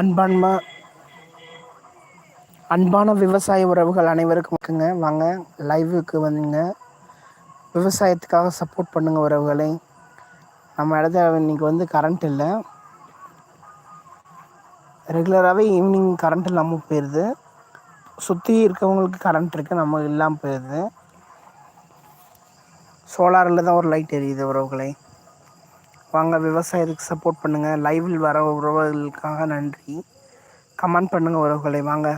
அன்பான்மா அன்பான விவசாய உறவுகள் அனைவருக்கும் வணக்கங்க. வாங்க லைவுக்கு வந்துங்க. விவசாயத்துக்காக சப்போர்ட் பண்ணுங்க உறவுகளை. நம்ம இடத்துல இன்னைக்கு வந்து கரண்ட் இல்லை. ரெகுலராகவே ஈவினிங் கரண்ட் இல்லாமல் போயிடுது சுற்றி இருக்கவங்களுக்கு கரண்ட் இருக்குது நம்ம இல்லாமல் போயிடுது சோலாரில் தான் ஒரு லைட் எரியுது உறவுகளை. வாங்க விவசாயத்துக்கு சப்போர்ட் பண்ணுங்கள் லைவில் வர உறவுகளுக்காக நன்றி. கமெண்ட் பண்ணுங்கள் உறவுகளை. வாங்க.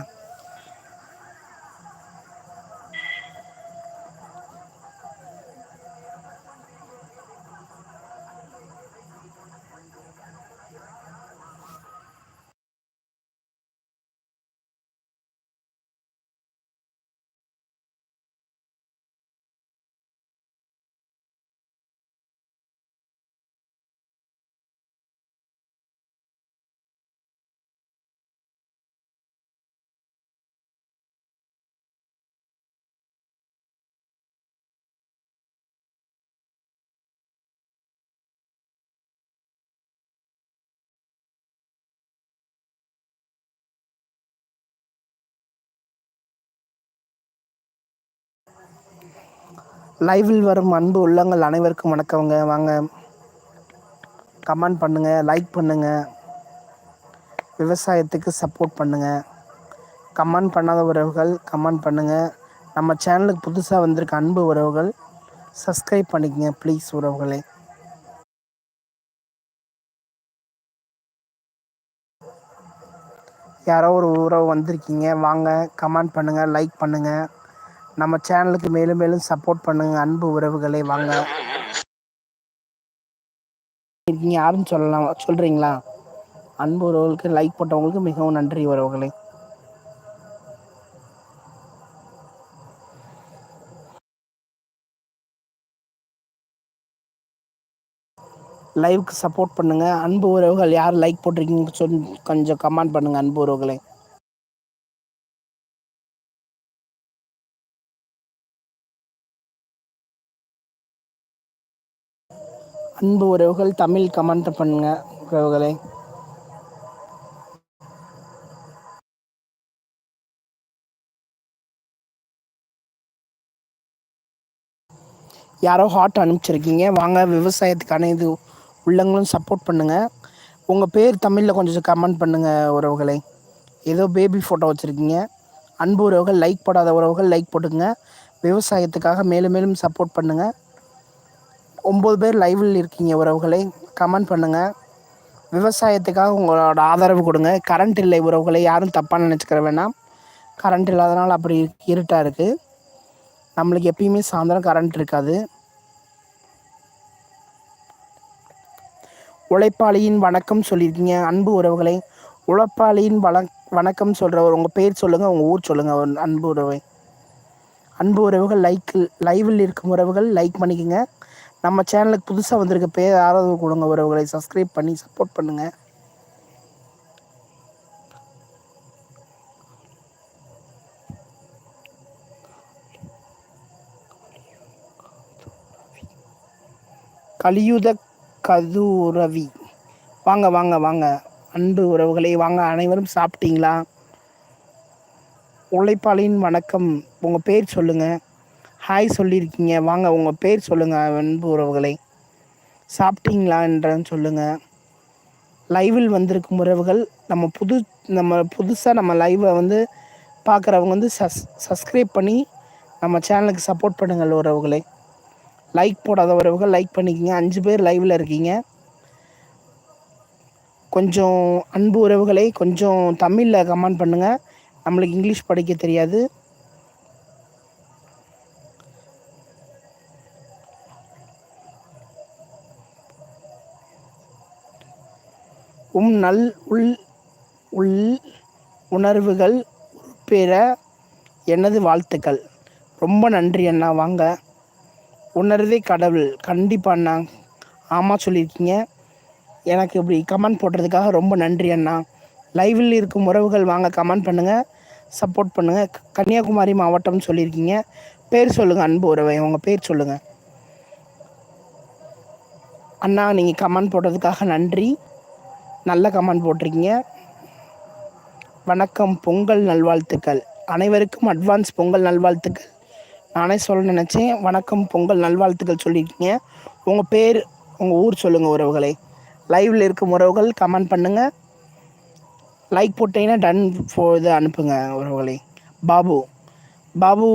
லைவில் வரும் அன்பு உள்ளங்கள் அனைவருக்கும் வணக்கவங்க வாங்க. கமெண்ட் பண்ணுங்கள் லைக் பண்ணுங்கள் விவசாயத்துக்கு சப்போர்ட் பண்ணுங்கள் கமெண்ட் பண்ணாத உறவுகள் கமெண்ட் பண்ணுங்கள் நம்ம சேனலுக்கு புதுசாக வந்திருக்க அன்பு உறவுகள் சப்ஸ்கிரைப் பண்ணிக்கங்க ப்ளீஸ் உறவுகளே. யாரோ ஒரு உறவு வந்திருக்கீங்க வாங்க. கமெண்ட் பண்ணுங்கள் லைக் பண்ணுங்கள் நம்ம சேனலுக்கு மேலும் மேலும் சப்போர்ட் பண்ணுங்கள் அன்பு உறவுகளை வாங்க. இருக்கீங்க யாருன்னு சொல்லலாம் சொல்கிறீங்களா அன்பு உறவுகளுக்கு லைக் போட்டவங்களுக்கு மிகவும் நன்றி உறவுகளே. லைவுக்கு சப்போர்ட் பண்ணுங்கள் அன்பு உறவுகள் யார் லைக் போட்டிருக்கீங்க சொல் கொஞ்சம் கமெண்ட் பண்ணுங்கள் அன்பு உறவுகளே. அன்பு உறவுகள் தமிழ் கமெண்ட் பண்ணுங்க உறவுகளை. யாரோ ஹார்ட் அனுப்பிச்சிருக்கீங்க வாங்க விவசாயத்துக்கான இது உள்ளங்களும் சப்போர்ட் பண்ணுங்கள் உங்கள் பேர் தமிழில் கொஞ்சம் கமெண்ட் பண்ணுங்கள் உறவுகளை. ஏதோ பேபி ஃபோட்டோ வச்சுருக்கீங்க. அன்பு உறவுகள் லைக் போடாத உறவுகள் லைக் போட்டுங்க விவசாயத்துக்காக மேலும் மேலும் சப்போர்ட் பண்ணுங்கள் ஒம்பது பேர் லைவில் இருக்கீங்க உறவுகளை கமெண்ட் பண்ணுங்கள் விவசாயத்துக்காக உங்களோட ஆதரவு கொடுங்க. கரண்ட் இல்லை உறவுகளை யாரும் தப்பாக நினச்சிக்கிற வேணாம். கரண்ட் இல்லாதனால அப்படி இருட்டாக இருக்குது நம்மளுக்கு எப்பயுமே சாயந்தரம் கரண்ட் இருக்காது. உழைப்பாளியின் வணக்கம் சொல்லியிருக்கீங்க. அன்பு உறவுகளை உழைப்பாளியின் வண வணக்கம் சொல்கிறவர் உங்கள் பேர் சொல்லுங்கள் உங்கள் ஊர் சொல்லுங்கள் அன்பு உறவை அன்பு உறவுகள் லைக் லைவில் இருக்கும் உறவுகள் லைக் பண்ணிக்கோங்க. நம்ம சேனலுக்கு புதுசாக வந்திருக்க பேர் ஆதரவு கொடுங்க. உறவுகளை சப்ஸ்கிரைப் பண்ணி சப்போர்ட் பண்ணுங்கள் கலியுத கதுரவி. வாங்க வாங்க வாங்க. அன்பு உறவுகளை வாங்க. அனைவரும் சாப்பிட்டீங்களா? உழைப்பாளின் வணக்கம். உங்கள் பேர் சொல்லுங்கள் ஹாய் சொல்லியிருக்கீங்க வாங்க உங்கள் பேர் சொல்லுங்கள் அன்பு உறவுகளை. சாப்பிட்டீங்களா என்றன்னு சொல்லுங்கள் லைவில் வந்திருக்கும் உறவுகள் நம்ம புது நம்ம புதுசாக நம்ம லைவை வந்து பார்க்குறவங்க வந்து சஸ் சப்ஸ்கிரைப் பண்ணி நம்ம சேனலுக்கு சப்போர்ட் பண்ணுங்கள் உறவுகளை. லைக் போடாத உறவுகள் லைக் பண்ணிக்கிங்க. அஞ்சு பேர் லைவில் இருக்கீங்க. கொஞ்சம் அன்பு உறவுகளை கொஞ்சம் தமிழில் கமெண்ட் பண்ணுங்கள் நம்மளுக்கு இங்கிலீஷ் படிக்க தெரியாது. உம் நல் உள் உள் உணர்வுகள் பெற எனது வாழ்த்துக்கள். ரொம்ப நன்றி அண்ணா வாங்க. உணர்வே கடவுள். கண்டிப்பாக அண்ணா. ஆமாம் சொல்லியிருக்கீங்க. எனக்கு இப்படி கமெண்ட் போடுறதுக்காக ரொம்ப நன்றி அண்ணா. லைவில் இருக்கும் உறவுகள் வாங்க கமெண்ட் பண்ணுங்கள் சப்போர்ட் பண்ணுங்கள் கன்னியாகுமரி மாவட்டம்னு சொல்லியிருக்கீங்க. பேர் சொல்லுங்கள் அன்பு உறவை. உங்கள் பேர் சொல்லுங்கள் அண்ணா நீங்கள் கமெண்ட் போட்டதுக்காக நன்றி. நல்ல கமெண்ட் போட்டிருக்கீங்க. வணக்கம் பொங்கல் நல்வாழ்த்துக்கள். அனைவருக்கும் அட்வான்ஸ் பொங்கல் நல்வாழ்த்துக்கள். நானே சொல்ல நினச்சேன். வணக்கம் பொங்கல் நல்வாழ்த்துக்கள் சொல்லியிருக்கீங்க. உங்கள் பேர் உங்கள் ஊர் சொல்லுங்கள் உறவுகளை. லைவில் இருக்கும் உறவுகள் கமெண்ட் பண்ணுங்கள் லைக் போட்டிங்கன்னா டன் ஃபோ இதை அனுப்புங்க உறவுகளை. பாபு பாபு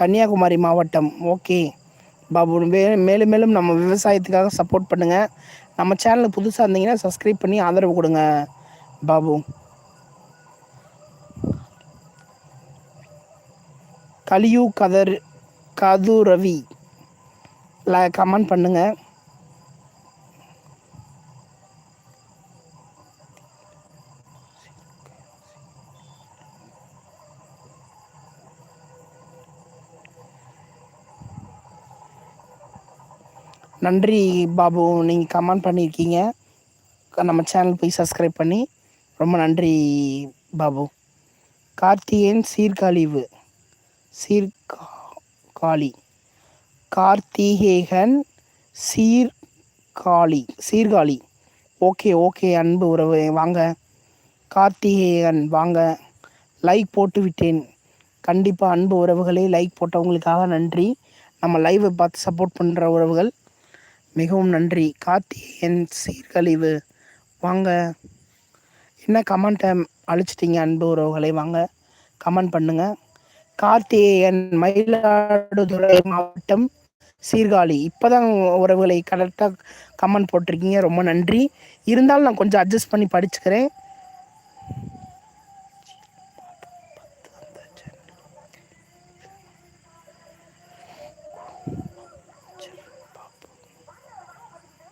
கன்னியாகுமரி மாவட்டம். ஓகே பாபு வே மேலும் மேலும் நம்ம விவசாயத்துக்காக சப்போர்ட் பண்ணுங்கள் நம்ம சேனலில் புதுசாக இருந்தீங்கன்னா சப்ஸ்கிரைப் பண்ணி ஆதரவு கொடுங்க பாபு. கலியு கதர் கது ரவி. கமெண்ட் பண்ணுங்கள் நன்றி பாபு நீங்கள் கமெண்ட் பண்ணியிருக்கீங்க நம்ம சேனல் போய் சப்ஸ்கிரைப் பண்ணி ரொம்ப நன்றி பாபு. கார்த்திகேயன் சீர்காழிவு. சீர்கா காளி கார்த்திகேகன் சீர்காழி. சீர்காழி. ஓகே ஓகே அன்பு உறவு வாங்க. கார்த்திகேயன் வாங்க. லைக் போட்டு விட்டேன். கண்டிப்பாக அன்பு உறவுகளே லைக் போட்டவங்களுக்காக நன்றி. நம்ம லைவை பார்த்து சப்போர்ட் பண்ணுற உறவுகள் மிகவும் நன்றி. கார்த்திகேயன் சீர்கழிவு. வாங்க. என்ன கமெண்ட்டை அழிச்சிட்டிங்க அன்பு உறவுகளை? வாங்க. கமெண்ட் பண்ணுங்கள் கார்த்திகேயன் மயிலாடுதுறை மாவட்டம் சீர்காழி. இப்போ தான் உறவுகளை கரெக்டாக கமெண்ட் போட்டிருக்கீங்க. ரொம்ப நன்றி. இருந்தாலும் நான் கொஞ்சம் அட்ஜஸ்ட் பண்ணி படிச்சுக்கிறேன்.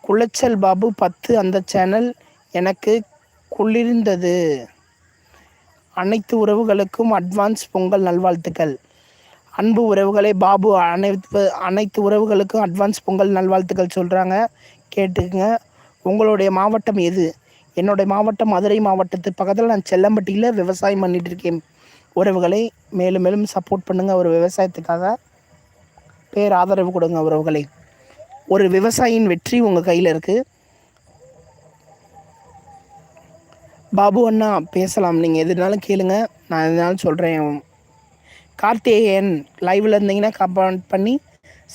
குளச்சல் பாபு பத்து அந்த சேனல் எனக்கு குளிர்ந்தது. அனைத்து உறவுகளுக்கும் அட்வான்ஸ் பொங்கல் நல்வாழ்த்துக்கள். அன்பு உறவுகளை பாபு அனைத்து அனைத்து உறவுகளுக்கும் அட்வான்ஸ் பொங்கல் நல்வாழ்த்துக்கள் சொல்கிறாங்க கேட்டுக்குங்க. உங்களுடைய மாவட்டம் எது? என்னுடைய மாவட்டம் மதுரை மாவட்டத்து பக்கத்தில் நான் செல்லம்பட்டியில் விவசாயம் பண்ணிகிட்டு இருக்கேன். உறவுகளை மேலும் மேலும் சப்போர்ட் பண்ணுங்கள் ஒரு விவசாயத்துக்காக பேர் ஆதரவு கொடுங்க உறவுகளை. ஒரு விவசாயியின் வெற்றி உங்கள் கையில் இருக்குது பாபு அண்ணா பேசலாம். நீங்கள் எதுனாலும் கேளுங்க. நான் எதுனாலும் சொல்கிறேன் கார்த்திகேயன் லைவில் இருந்தீங்கன்னா கமெண்ட் பண்ணி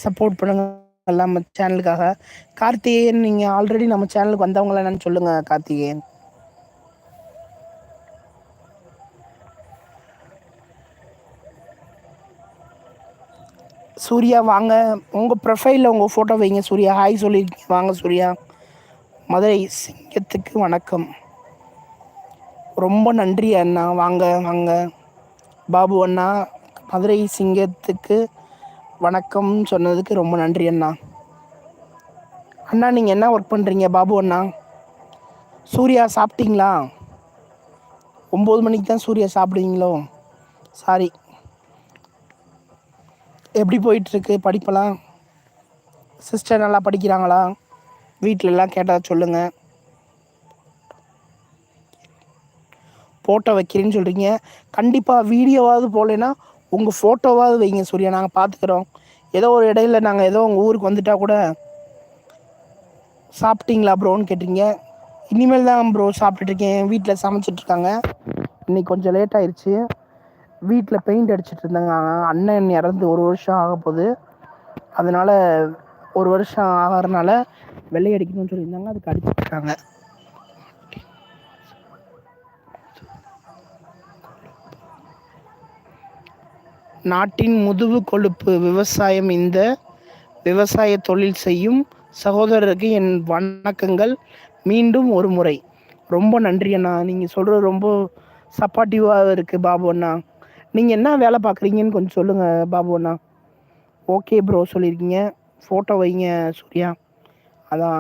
சப்போர்ட் பண்ணுங்கள் நம்ம சேனலுக்காக கார்த்திகேயன் நீங்கள் ஆல்ரெடி நம்ம சேனலுக்கு வந்தவங்கள என்னன்னு சொல்லுங்கள் கார்த்திகேயன். சூர்யா வாங்க. உங்கள் ப்ரொஃபைலில் உங்கள் ஃபோட்டோ வைங்க சூர்யா. ஹாய் சொல்லியிருக்கீங்க வாங்க சூர்யா. மதுரை சிங்கத்துக்கு வணக்கம். ரொம்ப நன்றி அண்ணா. வாங்க வாங்க. பாபு அண்ணா மதுரை சிங்கத்துக்கு வணக்கம் சொன்னதுக்கு ரொம்ப நன்றி அண்ணா. அண்ணா நீங்கள் என்ன ஒர்க் பண்ணுறீங்க பாபு அண்ணா? சூர்யா சாப்பிட்டீங்களா? ஒம்பது மணிக்கு தான் சூர்யா சாப்பிடுவீங்களோ? சாரி எப்படி போயிட்டுருக்கு படிப்பெல்லாம்? சிஸ்டர் நல்லா படிக்கிறாங்களா? வீட்டிலலாம் கேட்டால் சொல்லுங்கள் ஃபோட்டோ வைக்கிறேன்னு சொல்கிறீங்க கண்டிப்பாக வீடியோவாவது போகலைன்னா உங்கள் ஃபோட்டோவாவது வைங்க சூர்யா. நாங்கள் பார்த்துக்குறோம் ஏதோ ஒரு இடையில நாங்கள் ஏதோ உங்கள் ஊருக்கு வந்துட்டால் கூட சாப்பிட்டீங்களா ப்ரோன்னு கேட்டீங்க. இனிமேல் தான் ப்ரோ சாப்பிட்டுட்ருக்கேன் வீட்டில் சமைச்சிட்ருக்காங்க இன்றைக்கி கொஞ்சம் லேட் ஆயிடுச்சு வீட்டில் பெயிண்ட் அடிச்சிட்டு இருந்தாங்க. அண்ணன் இறந்து ஒரு வருஷம் ஆக போகுது. அதனால் ஒரு வருஷம் ஆகிறதுனால வெள்ளை அடிக்கணும்னு சொல்லியிருந்தாங்க. அதுக்கு அடிச்சிட்ருக்காங்க நாட்டின் முதுகு கொழுப்பு விவசாயம் இந்த விவசாய தொழில் செய்யும் சகோதரருக்கு என் வணக்கங்கள். மீண்டும் ஒரு முறை. ரொம்ப நன்றி அண்ணா. நீங்கள் சொல்கிறது ரொம்ப சப்பாட்டிவாக இருக்குது பாபு அண்ணா. நீங்கள் என்ன வேலை பார்க்குறீங்கன்னு கொஞ்சம் சொல்லுங்கள் பாபுண்ணா ஓகே ப்ரோ சொல்லியிருக்கீங்க. ஃபோட்டோ வைங்க சூர்யா. அதான்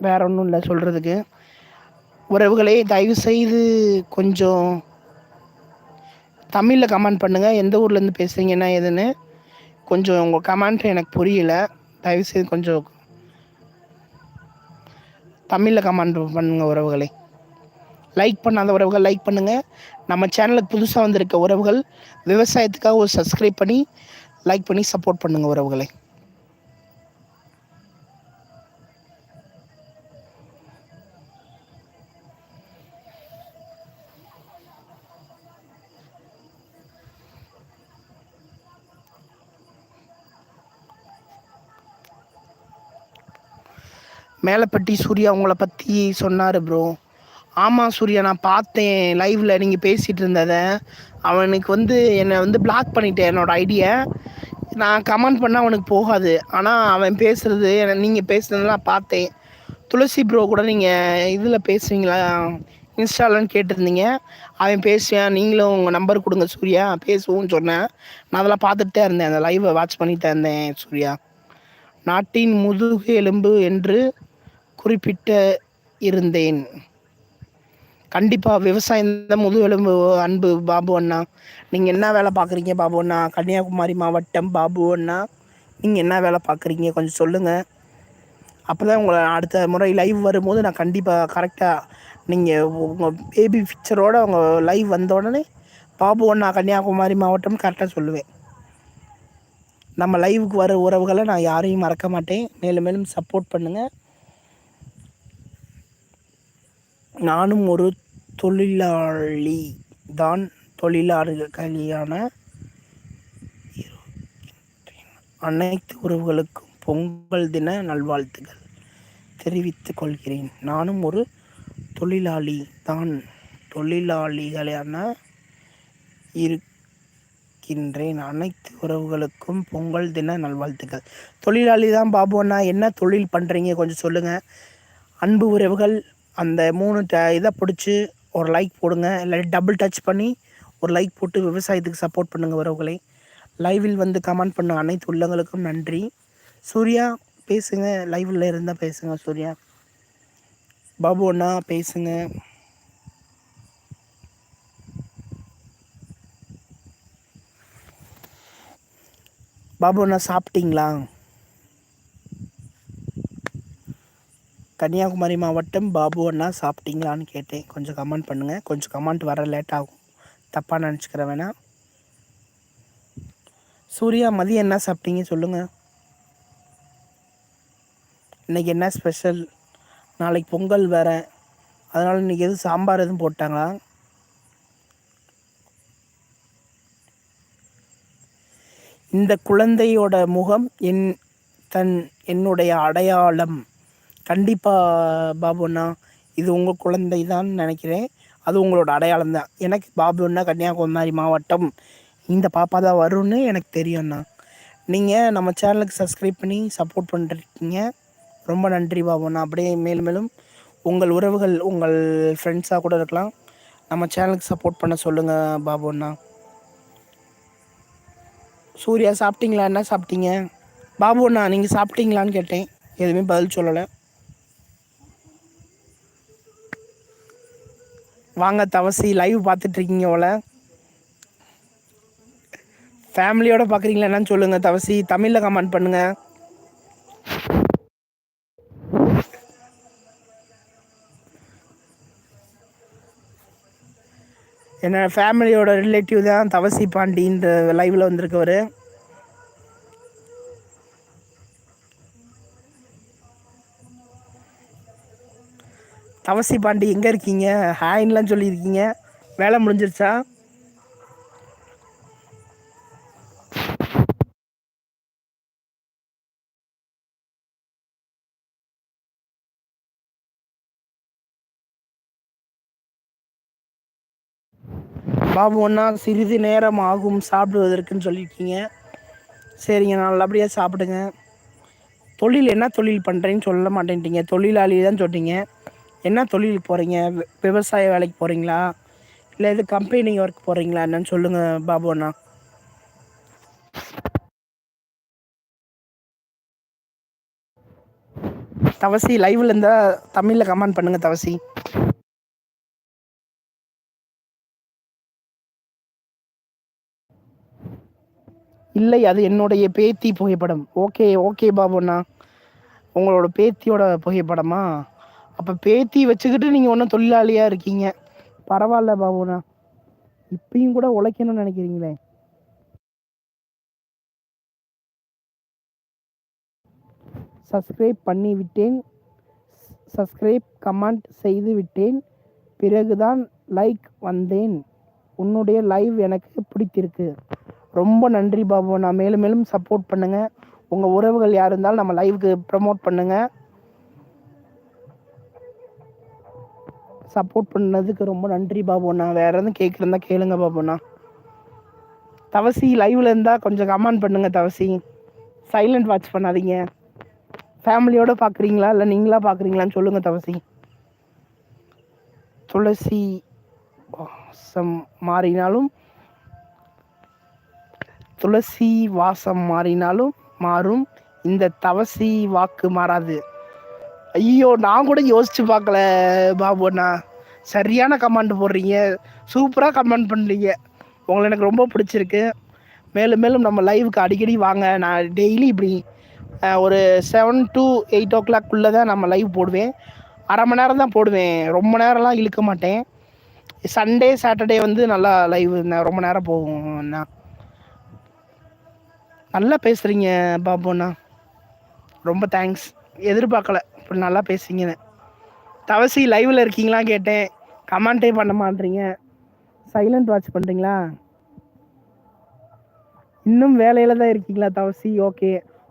வேற ஒன்றும் இல்லை சொல்கிறதுக்கு உறவுகளே தயவு செய்து கொஞ்சம் தமிழில் கமெண்ட் பண்ணுங்கள் எந்த ஊர்லேருந்து பேசுகிறீங்கன்னா எதுன்னு கொஞ்சம் உங்கள் கமெண்ட் எனக்கு புரியல. தயவுசெய்து கொஞ்சம் தமிழில் கமெண்ட் பண்ணுங்கள் உறவுகளை. லைக் பண்ணாத உறவுகள் லைக் பண்ணுங்கள் நம்ம சேனலுக்கு புதுசாக வந்திருக்க உறவுகள் விவசாயத்துக்காக ஒரு சப்ஸ்கிரைப் பண்ணி லைக் பண்ணி சப்போர்ட் பண்ணுங்கள் உறவுகளை. மேலப்பட்டி சூர்யா உங்களை பற்றி சொன்னார் ப்ரோ ஆமாம் சூர்யா நான் பார்த்தேன். லைவில் நீங்கள் பேசிகிட்டு இருந்ததை. அவனுக்கு வந்து என்னை வந்து பிளாக் பண்ணிட்டேன் என்னோட ஐடியை நான் கமெண்ட் பண்ணால் அவனுக்கு போகாது. ஆனால் அவன் பேசுகிறது நீங்கள் பேசுனதெல்லாம் பார்த்தேன். துளசி ப்ரோ கூட நீங்கள் இதில் பேசுவீங்களா? இன்ஸ்டாலன்னு கேட்டிருந்தீங்க. அவன் பேசுவேன். நீங்களும் உங்கள் நம்பர் கொடுங்க சூர்யா. பேசுவோம்னு சொன்னேன். நான் அதெல்லாம் பார்த்துட்டு இருந்தேன். அந்த லைவை வாட்ச் பண்ணிகிட்டே இருந்தேன் சூர்யா. நாட்டின் முதுகு எலும்பு என்று குறிப்பிட்ட இருந்தேன். கண்டிப்பாக விவசாயம் தான் முதுகெலும்பு அன்பு. பாபு அண்ணா நீங்கள் என்ன வேலை பார்க்குறீங்க பாபு அண்ணா கன்னியாகுமரி மாவட்டம் பாபு அண்ணா நீங்கள் என்ன வேலை பார்க்குறீங்க கொஞ்சம் சொல்லுங்கள் அப்போ தான் உங்களை அடுத்த முறை லைவ் வரும்போது நான் கண்டிப்பாக கரெக்டாக நீங்கள் உங்கள் பேபி பிக்சரோட அவங்க லைவ் வந்த உடனே பாபு அண்ணா கன்னியாகுமரி மாவட்டம் கரெக்டாக சொல்லுவேன். நம்ம லைவுக்கு வர உறவுகளை நான் யாரையும் மறக்க மாட்டேன். மேலும் மேலும் சப்போர்ட் பண்ணுங்கள் நானும் ஒரு தொழிலாளி தான் தொழிலாளியான அனைத்து உறவுகளுக்கும் பொங்கல் தின நல்வாழ்த்துக்கள் தெரிவித்துக் கொள்கிறேன். நானும் ஒரு தொழிலாளி தான் தொழிலாளிகளான இருக்கின்றேன். அனைத்து உறவுகளுக்கும் பொங்கல் தின நல்வாழ்த்துக்கள். தொழிலாளி தான் பாபு அண்ணா. என்ன தொழில் பண்ணுறீங்க கொஞ்சம் சொல்லுங்கள் அன்பு உறவுகள் அந்த மூணு ட இதை பிடிச்சி ஒரு லைக் போடுங்க. இல்லாட்டி டபுள் டச் பண்ணி ஒரு லைக் போட்டு விவசாயத்துக்கு சப்போர்ட் பண்ணுங்கள் உறவுகளை. லைவில் வந்து கமெண்ட் பண்ண அனைத்து உள்ளங்களுக்கும் நன்றி. சூர்யா பேசுங்க. லைவில் இருந்தால் பேசுங்க சூர்யா. பாபு அண்ணா பேசுங்க. பாபு அண்ணா சாப்பிட்டீங்களா? கன்னியாகுமரி மாவட்டம் பாபு அண்ணா சாப்பிட்டீங்களான்னு கேட்டேன். கொஞ்சம் கமெண்ட் பண்ணுங்கள் கொஞ்சம் கமெண்ட் வர லேட் ஆகும். தப்பாக நினச்சிக்கிற வேணாம். சூர்யா மதியம் என்ன சாப்பிட்டீங்க சொல்லுங்கள் இன்றைக்கி என்ன ஸ்பெஷல் நாளைக்கு பொங்கல் வேறு. அதனால் இன்றைக்கி எதுவும் சாம்பார் எதுவும் போட்டாங்களா? இந்த குழந்தையோட முகம் என் தன் என்னுடைய அடையாளம். கண்டிப்பாக பாபுண்ணா இது உங்கள் குழந்தை தான் நினைக்கிறேன். அது உங்களோட அடையாளம் தான். எனக்கு பாபுண்ணா கன்னியாகுமரி மாவட்டம் இந்த பாப்பா தான் வரும்னு எனக்கு தெரியும்ண்ணா நீங்கள் நம்ம சேனலுக்கு சப்ஸ்கிரைப் பண்ணி சப்போர்ட் பண்ணிருக்கீங்க. ரொம்ப நன்றி பாபுண்ணா அப்படியே மேலும் மேலும் உங்கள் உறவுகள் உங்கள் ஃப்ரெண்ட்ஸாக கூட இருக்கலாம். நம்ம சேனலுக்கு சப்போர்ட் பண்ண சொல்லுங்கள் பாபுண்ணா சூர்யா சாப்பிட்டீங்களா? என்ன சாப்பிட்டீங்க? பாபு அண்ணா நீங்கள் சாப்பிட்டீங்களான்னு கேட்டேன். எதுவுமே பதில் சொல்லலை. வாங்க தவசி லைவ் பார்த்துட்ருக்கீங்க போல். ஃபேமிலியோடு பார்க்குறீங்களா என்னன்னு சொல்லுங்கள் தவசி. தமிழில் கமெண்ட் பண்ணுங்கள் என்ன ஃபேமிலியோட ரிலேட்டிவ் தான் தவசி பாண்டின்ற லைவில் வந்திருக்கவர். தவசி பாண்டி எங்கே இருக்கீங்க? ஹாயின்லாம் சொல்லியிருக்கீங்க. வேலை முடிஞ்சிருச்சா? பாபு ஒன்றா சிறிது நேரம் ஆகும் சாப்பிடுவதற்குன்னு சொல்லியிருக்கீங்க. சரிங்க நல்லபடியாக சாப்பிடுங்க. தொழில் என்ன தொழில் பண்ணுறேன்னு சொல்ல மாட்டேன்ட்டீங்க. தொழிலாளி தான் சொன்னீங்க என்ன தொழில் போகிறீங்க விவசாய வேலைக்கு போகிறீங்களா இல்லை இது கம்பெனி ஒர்க் போகிறீங்களா என்னன்னு சொல்லுங்கள் பாபு அண்ணா. தவசி லைவ்ல இருந்தால் தமிழில் கமெண்ட் பண்ணுங்கள் தவசி. இல்லை அது என்னுடைய பேத்தி புகைப்படம். ஓகே ஓகே பாபுண்ணா உங்களோட பேத்தியோட புகைப்படமா? அப்போ பேத்தி வச்சுக்கிட்டு நீங்கள் ஒன்றும் தொழிலாளியாக இருக்கீங்க. பரவாயில்ல பாபுண்ணா. இப்பயும் கூட உழைக்கணும்னு நினைக்கிறீங்களே. சப்ஸ்கிரைப் பண்ணி விட்டேன். சப்ஸ்கிரைப் கமெண்ட் செய்து விட்டேன். பிறகுதான் லைக் வந்தேன். உன்னுடைய லைவ் எனக்கு பிடித்திருக்கு. ரொம்ப நன்றி பாபு நான் மேலும் மேலும் சப்போர்ட் பண்ணுங்கள் உங்கள் உறவுகள் யார் இருந்தாலும் நம்ம லைவுக்கு ப்ரமோட் பண்ணுங்கள் சப்போர்ட் பண்ணதுக்கு ரொம்ப நன்றி பாபுண்ணா வேற எதுவும் கேட்குறதா கேளுங்க பாபுண்ணா தவசி லைவ்ல இருந்தா கொஞ்சம் கமெண்ட் பண்ணுங்க தவசி. சைலண்ட் வாட்ச் பண்ணாதீங்க. ஃபேமிலியோட பார்க்குறீங்களா இல்லை நீங்களா பார்க்குறீங்களான்னு சொல்லுங்க தவசி. துளசி வாசம் மாறினாலும் துளசி வாசம் மாறினாலும் மாறும். இந்த தவசி வாக்கு மாறாது. ஐயோ நான் கூட யோசிச்சு பார்க்கல பாபு அண்ணா. சரியான கமெண்ட் போடுறீங்க. சூப்பராக கமெண்ட் பண்ணுறீங்க உங்களை எனக்கு ரொம்ப பிடிச்சிருக்கு. மேலும் மேலும் நம்ம லைவுக்கு அடிக்கடி வாங்க. நான் டெய்லி இப்படி ஒரு செவன் டு எயிட் ஓ கிளாக்குள்ளே தான் நம்ம லைவ் போடுவேன். அரை மணி நேரம் தான் போடுவேன். ரொம்ப நேரம்லாம் இழுக்க மாட்டேன். சண்டே சாட்டர்டே வந்து நல்லா லைவ் ரொம்ப நேரம் போகும் அண்ணா. நல்லா பேசுகிறீங்க பாபுண்ணா ரொம்ப தேங்க்ஸ் எதிர்பார்க்கல. இப்படி நல்லா பேசுவீங்கன்னு தவசி லைவில் இருக்கீங்களா கேட்டேன். கமெண்ட்டே பண்ண மாட்டீங்க. சைலண்ட் வாட்ச் பண்ணுறீங்களா இன்னும் வேலையில் தான் இருக்கீங்களா தவசி? ஓகே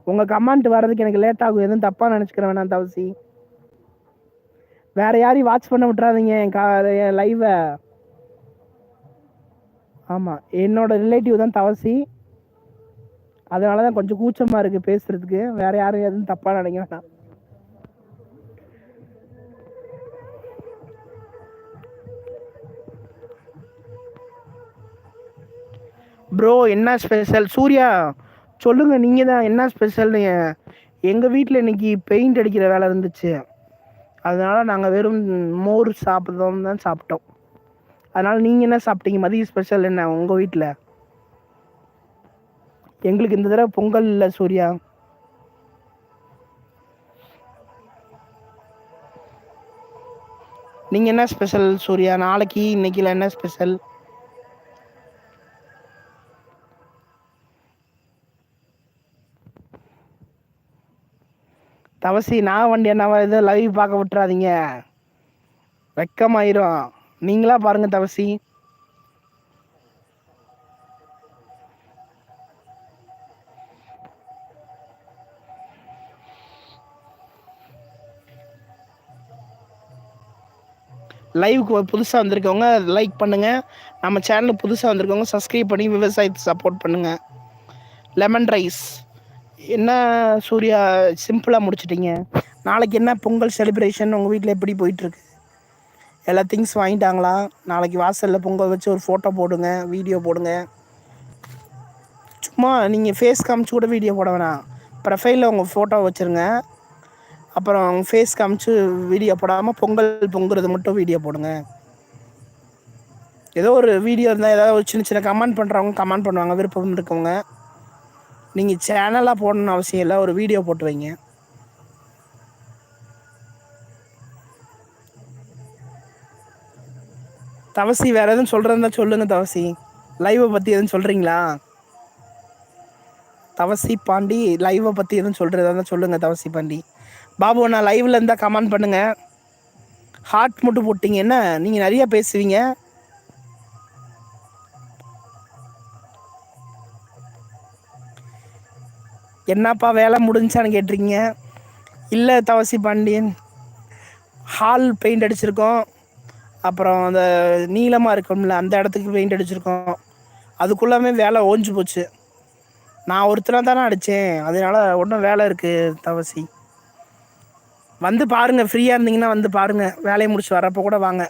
உங்கள் கமெண்ட் வர்றதுக்கு எனக்கு லேட் ஆகும். எதுவும் தப்பாக நினச்சிக்கிறேன் வேணாம் தவசி. வேற யாரையும் வாட்ச் பண்ண விட்றாதீங்க என் க என் லைவை ஆமாம் என்னோட ரிலேட்டிவ் தான் தவசி. அதனால தான் கொஞ்சம் கூச்சமாக இருக்குது பேசுகிறதுக்கு வேற யாரும் எதுவும் தப்பாக நினைக்க வேணாம். ப்ரோ என்ன ஸ்பெஷல் சூர்யா சொல்லுங்கள் நீங்கள் தான் என்ன ஸ்பெஷல்னு எங்கள் வீட்டில் இன்னைக்கு பெயிண்ட் அடிக்கிற வேலை இருந்துச்சு. அதனால் நாங்கள் வெறும் மோர் சாப்பிட்றோம் தான் சாப்பிட்டோம். அதனால் நீங்கள் என்ன சாப்பிட்டீங்க? மதிய ஸ்பெஷல் என்ன உங்கள் வீட்டில் எங்களுக்கு இந்த தடவை பொங்கல் இல்லை சூர்யா. நீங்கள் என்ன ஸ்பெஷல் சூர்யா? நாளைக்கு இன்னைக்குல என்ன ஸ்பெஷல் தவசி நான் வண்டி என்ன ஏதோ லைவ் பார்க்க விட்டுறாதீங்க. வெக்கமாயிரும். நீங்களா பாருங்க தவசி. லைவுக்கு புதுசாக வந்திருக்கவங்க லைக் பண்ணுங்கள் நம்ம சேனலுக்கு புதுசாக வந்திருக்கவங்க சப்ஸ்கிரைப் பண்ணி விவசாயத்தை சப்போர்ட் பண்ணுங்கள் லெமன் ரைஸ் என்ன சூர்யா சிம்பிளாக முடிச்சிட்டிங்க? நாளைக்கு என்ன பொங்கல் செலிப்ரேஷன் உங்கள் வீட்டில் எப்படி போயிட்டுருக்கு? எல்லா திங்ஸ் வாங்கிட்டாங்களா? நாளைக்கு வாசலில் பொங்கல் வச்சு ஒரு ஃபோட்டோ போடுங்க வீடியோ போடுங்க. சும்மா நீங்கள் ஃபேஸ் காமிச்சு கூட வீடியோ போட வேணாம். ப்ரொஃபைலில் உங்கள் ஃபோட்டோ வச்சுருங்க. அப்புறம் ஃபேஸ் காமிச்சு வீடியோ போடாமல் பொங்கல் பொங்குறது மட்டும் வீடியோ போடுங்க. ஏதோ ஒரு வீடியோ இருந்தால் ஏதாவது ஒரு சின்ன சின்ன கமெண்ட் பண்ணுறவங்க கமெண்ட் பண்ணுவாங்க விருப்பம் இருக்கவங்க. நீங்கள் சேனலாக போடணும்னு அவசியம் இல்லை. ஒரு வீடியோ போட்டு வைங்க. தவசி வேறு எதுவும் சொல்கிறதா சொல்லுங்கள் தவசி. லைவை பற்றி எதுவும் சொல்கிறீங்களா தவசி பாண்டி லைவை பற்றி எதுவும் சொல்கிறதா இருந்தால் சொல்லுங்கள் தவசி பாண்டி. பாபு நான் லைவில் இருந்தால் கமெண்ட் பண்ணுங்கள் ஹார்ட் மட்டும் போட்டிங்க என்ன? நீங்கள் நிறையா பேசுவீங்க. என்னப்பா வேலை முடிஞ்சான்னு கேட்டிருக்கீங்க? இல்லை தவசி பாண்டியன் ஹால் பெயிண்ட் அடிச்சிருக்கோம். அப்புறம் அந்த நீளமாக இருக்கும்ல அந்த இடத்துக்கு பெயிண்ட் அடிச்சிருக்கோம். அதுக்குள்ளாமே வேலை ஓஞ்சு போச்சு. நான் ஒருத்தனாக தானே அடித்தேன் அதனால ஒன்றும் வேலை இருக்குது தவசி. வந்து பாருங்கள் ஃப்ரீயாக இருந்தீங்கன்னா வந்து பாருங்கள் வேலையை முடிச்சு வரப்போ கூட வாங்க.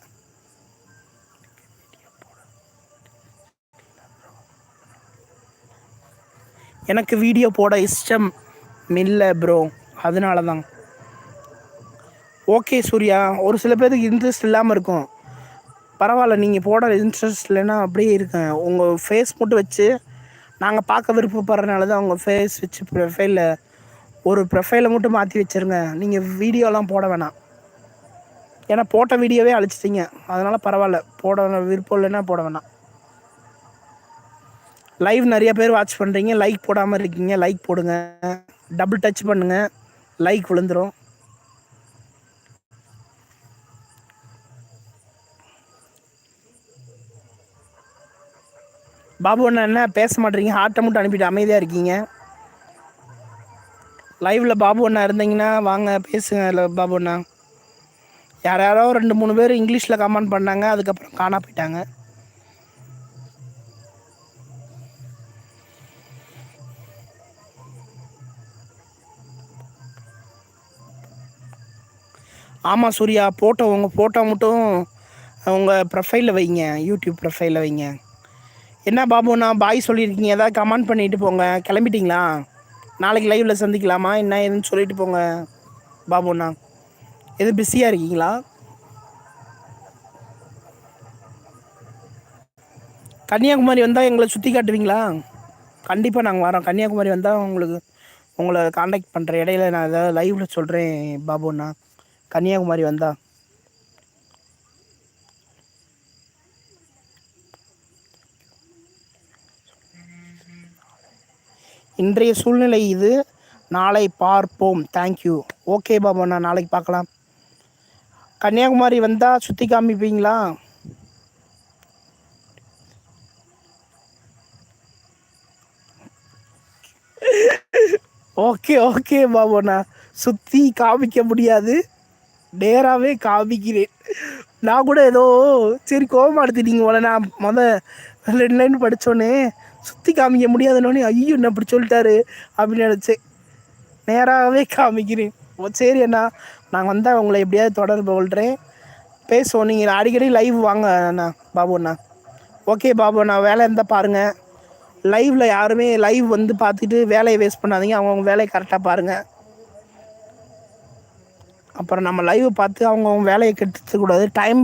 எனக்கு வீடியோ போட இஷ்டம் இல்லை ப்ரோ அதனால தான் ஓகே சூர்யா. ஒரு சில பேருக்கு இன்ட்ரெஸ்ட் இல்லாமல் இருக்கும். பரவாயில்ல நீங்கள் போட இன்ட்ரெஸ்ட் இல்லைன்னா அப்படியே இருக்கேன் உங்கள் ஃபேஸ் மட்டும் வச்சு நாங்கள் பார்க்க விருப்பப்படுறதுனால தான் உங்கள் ஃபேஸ் வச்சு ப்ரொஃபைலில் ஒரு ப்ரொஃபைலை மட்டும் மாற்றி வச்சுருங்க. நீங்கள் வீடியோலாம் போட வேணாம். ஏன்னா போட்ட வீடியோவே அழிச்சிட்டிங்க. அதனால் பரவாயில்ல. போட விருப்பம் இல்லைன்னா போட வேணாம். லைவ் நிறைய பேர் வாட்ச் பண்ணுறீங்க லைக் போடாமல் இருக்கீங்க. லைக் போடுங்க. டபுள் டச் பண்ணுங்கள் லைக் விழுந்துரும். பாபு அண்ணா என்ன? பேச மாட்டீங்க ஹார்ட்டை மட்டும் அனுப்பிட்டு அமைதியாக இருக்கீங்க. லைவில் பாபு அண்ணா இருந்தீங்கன்னா வாங்க பேசுங்க இல்லை பாபு அண்ணா. யார் யாரோ ரெண்டு மூணு பேர் இங்கிலீஷில் கமெண்ட் பண்ணாங்க. அதுக்கப்புறம் காணா போயிட்டாங்க. ஆமாம் சூர்யா ஃபோட்டோ உங்கள் ஃபோட்டோ மட்டும் உங்கள் ப்ரொஃபைலில் வைங்க யூடியூப் ப்ரொஃபைலில் வைங்க. என்ன பாபு நான் பாய் சொல்லியிருக்கீங்க ஏதாவது கமெண்ட் பண்ணிட்டு போங்க. கிளம்பிட்டிங்களா? நாளைக்கு லைவில் சந்திக்கலாமா? என்ன ஏதுன்னு சொல்லிட்டு போங்க பாபுண்ணா எது பிஸியாக இருக்கீங்களா? கன்னியாகுமரி வந்தால் எங்களை சுற்றி காட்டுவீங்களா? கண்டிப்பாக நாங்கள் வரோம். கன்னியாகுமரி வந்தால் உங்களுக்கு உங்களை காண்டாக்ட் பண்ணுற இடையில நான் ஏதாவது லைவில் சொல்கிறேன் பாபுண்ணா கன்னியாகுமரி வந்தா. இன்றைய சூழ்நிலை இது. நாளை பார்ப்போம். தேங்க்யூ ஓகே பாபாண்ணா நாளைக்கு பார்க்கலாம். கன்னியாகுமரி வந்தால் சுற்றி காமிப்பீங்களா? ஓகே ஓகே பாபுண்ணா சுற்றி காமிக்க முடியாது. நேராகவே காமிக்கிறேன். நான் கூட ஏதோ சரி கோபம் எடுத்துட்டீங்க போல. நான் மொதல் ரெண்டு லைன் படித்தோன்னே சுற்றி காமிக்க முடியாதுன்னொடனே ஐயோ என்ன அப்படி சொல்லிட்டாரு? அப்படின்னு நினச்சேன். நேராகவே காமிக்கிறேன். ஓ சரி அண்ணா. நான் வந்தால் உங்களை எப்படியாவது தொடர்பு கொள்கிறேன் பேசுவோம். நீங்கள் அடிக்கடி லைவ் வாங்க அண்ணா பாபு அண்ணா. ஓகே பாபு அண்ணா வேலை இருந்தால் பாருங்கள் லைவில் யாருமே லைவ் வந்து பார்த்துட்டு வேலையை வேஸ்ட் பண்ணாதீங்க. அவங்கவுங்க வேலையை கரெக்டாக பாருங்கள் அப்புறம் நம்ம லைவ் பார்த்து அவங்கவுங்க வேலையை கெடுத்துக்கூடாது டைம்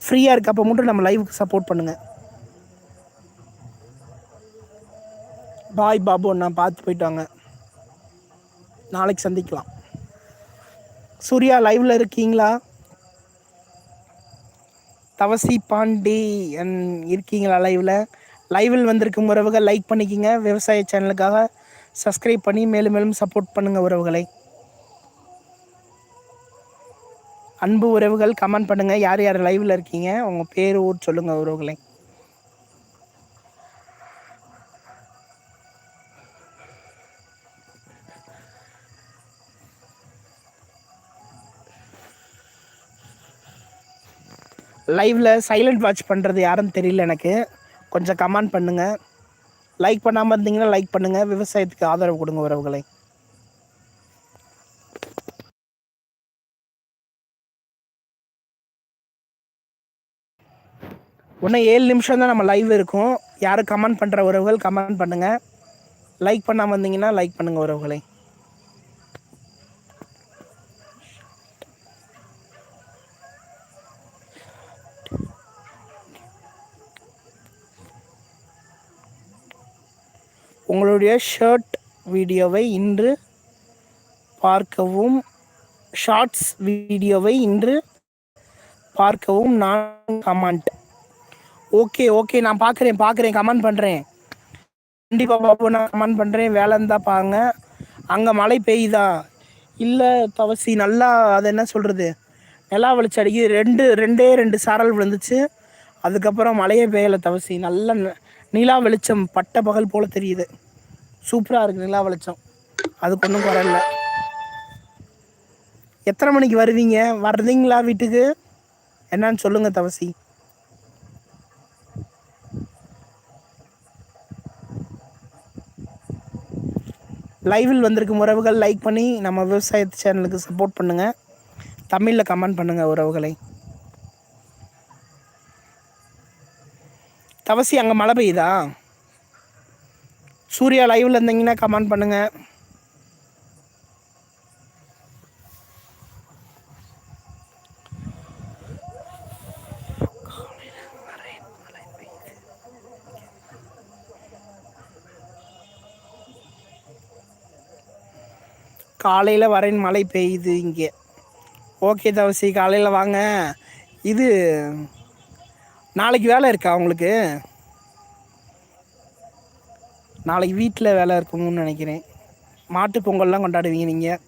ஃப்ரீயாக இருக்கப்போ மட்டும் நம்ம லைவுக்கு சப்போர்ட் பண்ணுங்கள் பாய் பாபு நான் பார்த்து போயிட்டாங்க. நாளைக்கு சந்திக்கலாம். சூர்யா லைவில் இருக்கீங்களா? தவசி பாண்டி இருக்கீங்களா லைவில் லைவில் வந்திருக்கும் உறவுகள் லைக் பண்ணிக்கிங்க. விவசாய சேனலுக்காக சப்ஸ்கிரைப் பண்ணி மேலும் மேலும் சப்போர்ட் பண்ணுங்கள் உறவுகளை. அன்பு உறவுகள் கமெண்ட் பண்ணுங்கள் யார் யார் லைவில் இருக்கீங்க? உங்கள் பேர் ஊர் சொல்லுங்கள் உறவுகளை. லைவில் சைலண்ட் வாட்ச் பண்ணுறது யாருன்னு தெரியல எனக்கு. கொஞ்சம் கமெண்ட் பண்ணுங்கள் லைக் பண்ணாமல் இருந்தீங்கன்னா லைக் பண்ணுங்கள் விவசாயத்துக்கு ஆதரவு கொடுங்க உறவுகளை. இன்னும் ஏழு நிமிஷம் தான் நம்ம லைவ் இருக்கும். யாரும் கமெண்ட் பண்ணுற உறவுகள் கமெண்ட் பண்ணுங்கள் லைக் பண்ணாமல் வந்தீங்கன்னா லைக் பண்ணுங்கள் உறவுகளை. உங்களுடைய ஷர்ட் வீடியோவை இன்று பார்க்கவும் ஷார்ட்ஸ் வீடியோவை இன்று பார்க்கவும் நான் கமெண்ட் ஓகே ஓகே நான் பார்க்குறேன் பார்க்குறேன் கமெண்ட் பண்ணுறேன் கண்டிப்பாக பாபு நான் கமெண்ட் பண்ணுறேன் வேலை இருந்தால் பாருங்க. அங்கே மழை பெய்யுதா? இல்லை தவசி நல்லா அது என்ன சொல்கிறது நிலா வெளிச்சம் அடிக்கி ரெண்டு ரெண்டே ரெண்டு சாரல் விழுந்துச்சு. அதுக்கப்புறம் மழையே பெய்யலை தவசி. நல்ல நிலா வெளிச்சம் பட்ட பகல் போல் தெரியுது. சூப்பராக இருக்குது நிலா வெளிச்சம். அதுக்கு ஒன்றும் குறையில்ல எத்தனை மணிக்கு வருவீங்க? வர்றீங்களா வீட்டுக்கு? என்னன்னு சொல்லுங்கள் தவசி. லைவில் வந்திருக்கும் உறவுகள் லைக் பண்ணி நம்ம விவசாய சேனலுக்கு சப்போர்ட் பண்ணுங்கள் தமிழில் கமெண்ட் பண்ணுங்கள் உறவுகளை. தவசி அங்கே மழை பெய்யுதா? சூர்யா லைவில் இருந்தீங்கன்னா கமெண்ட் பண்ணுங்கள் காலையில் வரேன் மழை பெய்யுது இங்கே. ஓகே தவசி காலையில் வாங்க. இது நாளைக்கு வேலை இருக்கா உங்களுக்கு? நாளைக்கு வீட்டில் வேலை இருக்கும்னு நினைக்கிறேன். மாட்டு பொங்கல்லாம் கொண்டாடுவீங்க நீங்கள்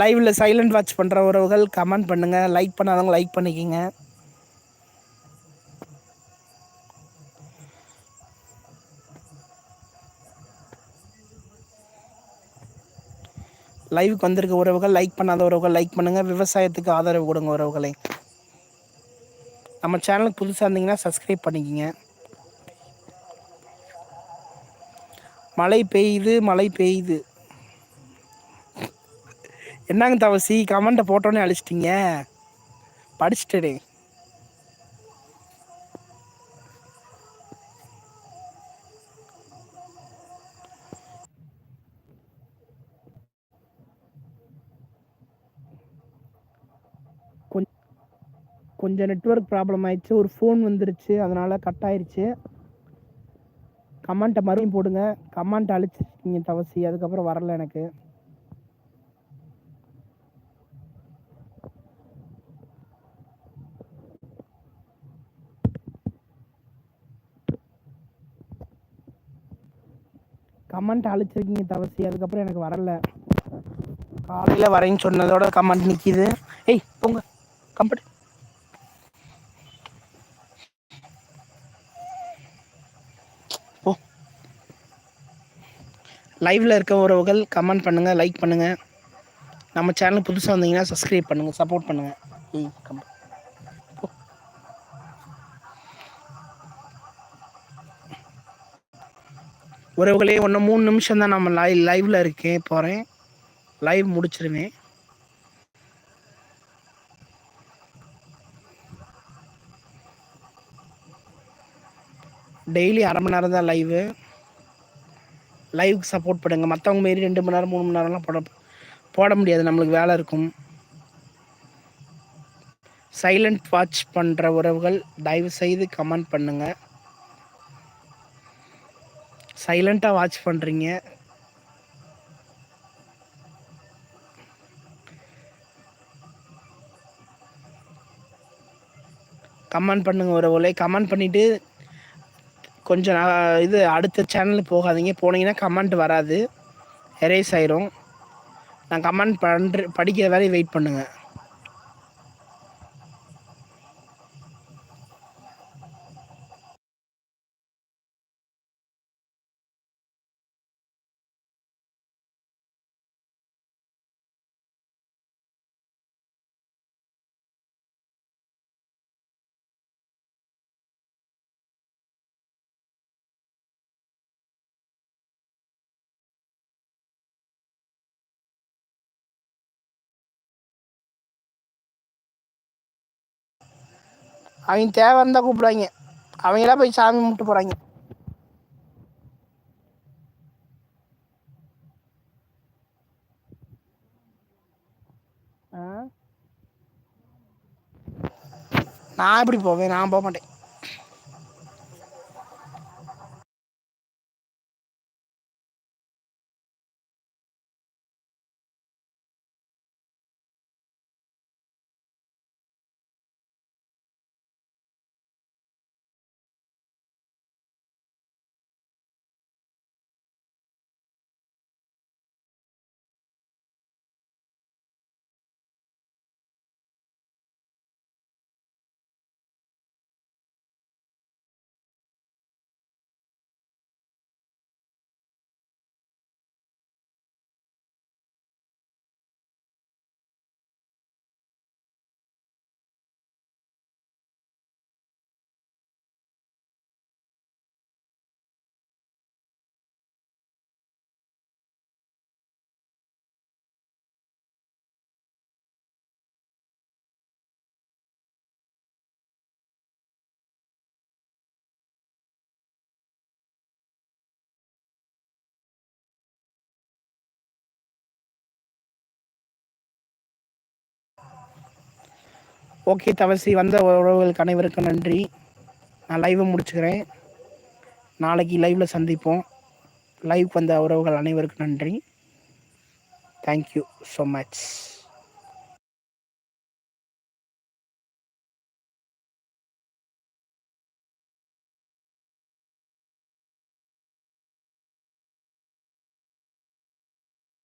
லைவில் சைலண்ட் வாட்ச் பண்ணுற உறவுகள் கமெண்ட் பண்ணுங்கள் லைக் பண்ணாதவங்க லைக் பண்ணிக்கிங்க. லைவுக்கு வந்திருக்க உறவுகள் லைக் பண்ணாத உறவுகள் லைக் பண்ணுங்கள் விவசாயத்துக்கு ஆதரவு கொடுங்க உறவுகளை. நம்ம சேனலுக்கு புதுசாக இருந்தீங்கன்னா சப்ஸ்கிரைப் பண்ணிக்கிங்க. மழை பெய்யுது மழை பெய்யுது. என்னங்க தவசி? கமெண்ட்டை போட்டோன்னே அழிச்சிட்டிங்க. படிச்சுட்டே கொஞ்சம் நெட்ஒர்க் ப்ராப்ளம் ஆயிடுச்சு. ஒரு ஃபோன் வந்துருச்சு. அதனால் கட் ஆயிடுச்சு கமெண்ட்டை மறுபடியும் போடுங்க. கமெண்ட் அழிச்சிருக்கீங்க தவசி. அதுக்கப்புறம் வரல எனக்கு. கமெண்ட் அழிச்சிருக்கீங்க தவசி. அதுக்கப்புறம் எனக்கு வரல. காலையில் வரேன்னு சொன்னதோட கமெண்ட் நிற்கிது ஏய் போங்க. கம்பெனி லைவில் இருக்க உறவுகள் கமெண்ட் பண்ணுங்கள் லைக் பண்ணுங்கள் நம்ம சேனல் புதுசாக வந்தீங்கன்னா சப்ஸ்கிரைப் பண்ணுங்கள் சப்போர்ட் பண்ணுங்கள் ஏய் கம் உறவுகளே ஒன்று மூணு நிமிஷம் தான் நம்ம லை லைவில் இருக்கேன் போகிறேன் லைவ் முடிச்சிருவேன். டெய்லி அரை மணி நேரம் தான் லைவு லைவுக்கு சப்போர்ட் பண்ணுங்கள் மற்றவங்க மாரி ரெண்டு மணி நேரம் மூணு மணி நேரம்லாம் போட போட முடியாது. நம்மளுக்கு வேலை இருக்கும். சைலண்ட் வாட்ச் பண்ணுற உறவுகள் தயவு செய்து கமெண்ட் பண்ணுங்கள் சைலண்ட்டாக வாட்ச் பண்ணுறீங்க கமெண்ட் பண்ணுங்கள் உறவுகளை. கமெண்ட் பண்ணிவிட்டு கொஞ்சம் இது அடுத்த சேனலுக்கு போகாதீங்க. போனீங்கன்னா கமெண்ட் வராது. எரேஸ் ஆயிரும். நான் கமெண்ட் பண்ணுற படிக்கிற வரை வெயிட் பண்ணுங்கள் அவங்க தேவை இருந்தால் கூப்பிடுவாங்க. அவங்களாம் போய் சாமி கும்பிட்டு போகிறாங்க நான் இப்படி போவேன்? நான் போக மாட்டேன். ஓகே தவசி வந்த உறவுகளுக்கு அனைவருக்கும் நன்றி. நான் லைவை முடிச்சுக்கிறேன். நாளைக்கு லைவில் சந்திப்போம். லைவ் வந்த உறவுகள் அனைவருக்கும் நன்றி. Thank you so much